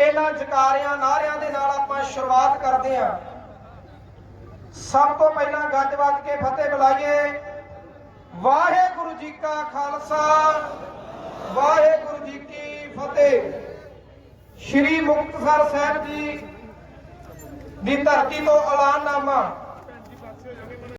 ਇਹਨਾਂ ਜਕਾਰਿਆਂ ਨਾਰਿਆਂ ਦੇ ਨਾਲ ਆਪਾਂ ਸ਼ੁਰੂਆਤ ਕਰਦੇ ਹਾਂ। ਸਭ ਤੋਂ ਪਹਿਲਾਂ ਗੱਜ ਵੱਜ ਕੇ ਫਤਿਹ ਬੁਲਾਈਏ। ਵਾਹਿਗੁਰੂ ਜੀ ਕਾ ਖਾਲਸਾ, ਵਾਹਿਗੁਰੂ ਜੀ ਕੀ ਫਤਿਹ। ਸ਼੍ਰੀ ਮੁਕਤਸਰ ਸਾਹਿਬ ਜੀ ਦੀ ਧਰਤੀ ਤੋਂ ਐਲਾਨਨਾਮਾ।